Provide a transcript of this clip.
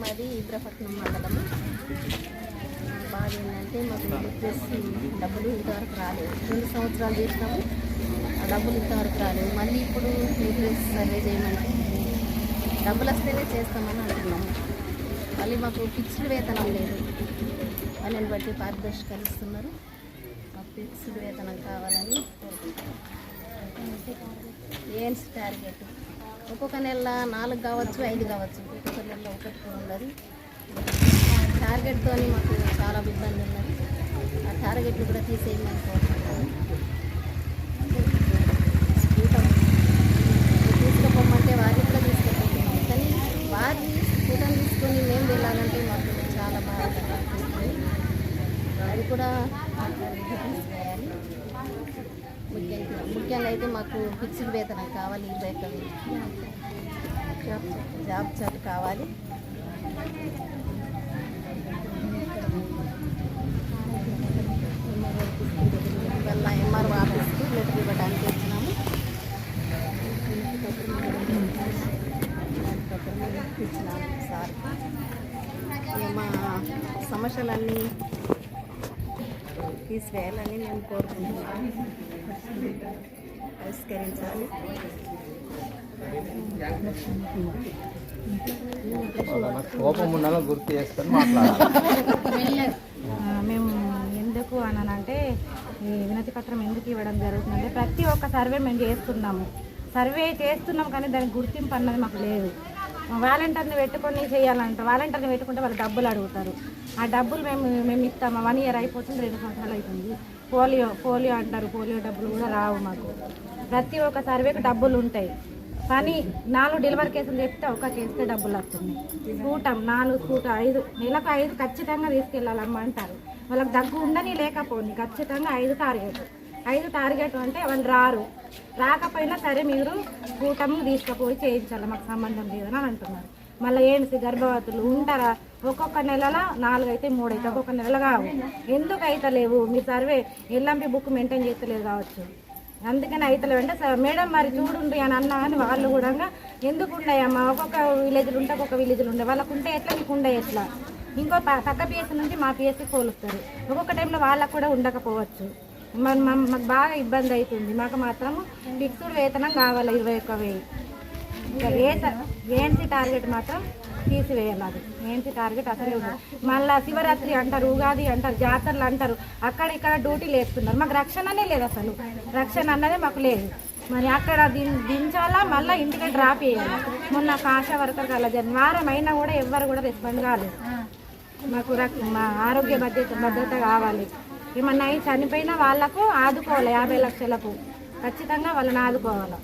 మాది ఇబ్రపట్నం మండలం బాధ ఏంటంటే మాకు చేసి డబ్బులు ఇంతవరకు రాలేదు. రెండు సంవత్సరాలు చేసినాము. ఆ డబ్బులు ఇంతవరకు రాలేదు. మళ్ళీ ఇప్పుడు యూపీఎస్ సర్వే చేయమంటే డబ్బులు వస్తేనే చేస్తామని అంటున్నాము. మళ్ళీ మాకు ఫిక్స్డ్ వేతనం లేదు. వాళ్ళని బట్టి పారదర్శకరిస్తున్నారు మాకు ఫిక్స్డ్ వేతనం కావాలని కోరుకుంటున్నాం ఏన్స్ టార్గెట్ ఒక్కొక్క నెల నాలుగు కావచ్చు ఐదు కావచ్చు. ఒక్కొక్క నెల ఒకటి ఉండదు. టార్గెట్తో మాకు చాలా ఇబ్బంది ఉన్నది. ఆ టార్గెట్లు కూడా తీసేయమని కోరుకుంటున్నాను స్కూటర్ తీసుకుపోమంటే వారిని కూడా తీసుకుపోతున్నాం. కానీ వారిని స్కూటర్ తీసుకొని మేము వెళ్ళాలంటే మాకు చాలా బాధ అది కూడా తీసివేయాలి ముఖ్యంగా ముఖ్యంగా అయితే మాకు ఫిక్స్డ్ వేతనం కావాలి ఇరవై ఒక్క వేలు. జాబ్ చాట్ కావాలి. వల్ల ఎంఆర్ఓ ఆఫీస్కి లెటర్ ఇవ్వడానికి వచ్చినాము. ఇచ్చినాము సార్ ఇక మా సమస్యలన్నీ తీసివేయాలని మేము కోరుకుంటున్నాము పరిష్కరించాలి కోపం ఉండాలో గుర్తు చేసుకొని మాట్లాడాలి ఆ, మేము ఎందుకు అనంటే ఈ వినతి పత్రం ఎందుకు ఇవ్వడం జరుగుతుందంటే ప్రతి ఒక్క సర్వే మేము చేస్తున్నాము. సర్వే చేస్తున్నాం కానీ దానికి గుర్తింపు అన్నది మాకు లేదు. వాలంటీర్ని పెట్టుకొని చేయాలంట. వాలంటీర్ని పెట్టుకుంటే వాళ్ళు డబ్బులు అడుగుతారు. ఆ డబ్బులు మేము మేము ఇస్తాము? వన్ ఇయర్ అయిపోతుంది రెండు సంవత్సరాలు అవుతుంది పోలియో పోలియో అంటారు. పోలియో డబ్బులు కూడా రావు మాకు. ప్రతి ఒక్క సర్వేకి డబ్బులు ఉంటాయి. కానీ నాలుగు డెలివరీ కేసులు చెప్తే ఒక కేసుకే డబ్బులు వస్తున్నాయి. స్కూటం నాలుగు స్కూట ఐదు నెలకు ఐదు ఖచ్చితంగా తీసుకెళ్ళాలమ్మ అంటారు. వాళ్ళకి దగ్గు ఉండని లేకపోయింది ఖచ్చితంగా ఐదు టార్గెట్. ఐదు టార్గెట్ అంటే వాళ్ళు రారు. రాకపోయినా సరే మీరు కూటమి తీసుకుపోయి చేయించాలి మాకు సంబంధం లేదని అని అంటున్నారు. మళ్ళీ ఏంటి గర్భవతులు ఉంటారా? ఒక్కొక్క నెలలో నాలుగైతే మూడైతే మూడు అయితే ఒక్కొక్క నెల కావు. ఎందుకు అయితే లేవు? మీ సర్వే ఎల్లంపి బుక్ మెయింటైన్ చేస్తలేదు కావచ్చు. అందుకని అయితే అంటే సార్ మేడం మరి చూడుండ్రి అని అన్నా అని వాళ్ళు కూడా ఎందుకు ఉండయమ్మా? ఒక్కొక్క విలేజ్లు ఉంటే ఒక్కొక్క విలేజ్లు ఉండే. వాళ్ళకు ఉంటే ఎట్లా? మీకు ఉండే ఎట్లా? ఇంకో పక్క పిఎస్సీ నుండి మా పిఎస్సీ కోలుస్తారు ఒక్కొక్క టైంలో వాళ్ళకు కూడా ఉండకపోవచ్చు. మాకు బాగా ఇబ్బంది అవుతుంది మాకు మాత్రం ఫిక్స్డ్ వేతనం కావాలి ఇరవై ఒక్క వెయ్యి ఇంకా ఏఎన్సీ టార్గెట్ మాత్రం తీసివేయాలి అది. ఏంటి టార్గెట్ అసలే మళ్ళీ మళ్ళా శివరాత్రి అంటారు ఉగాది అంటారు జాతరలు అంటారు. అక్కడ ఇక్కడ డ్యూటీలు వేస్తున్నారు మాకు రక్షణనే లేదు అసలు. రక్షణ అన్నదే మాకు లేదు. మరి అక్కడ దించాలా మళ్ళీ ఇంటికి డ్రాప్ చేయాలి? మొన్న ఆశా వర్కర్ అలా జరిగింది వారం అయినా కూడా ఎవ్వరు కూడా రెస్పాండ్ కాలేదు. మాకు మా ఆరోగ్య భద్రత భద్రత కావాలి. ఏమన్నా అయి చనిపోయిన వాళ్ళకు ఆదుకోవాలి యాభై లక్షలకు. ఖచ్చితంగా వాళ్ళని ఆదుకోవాలి.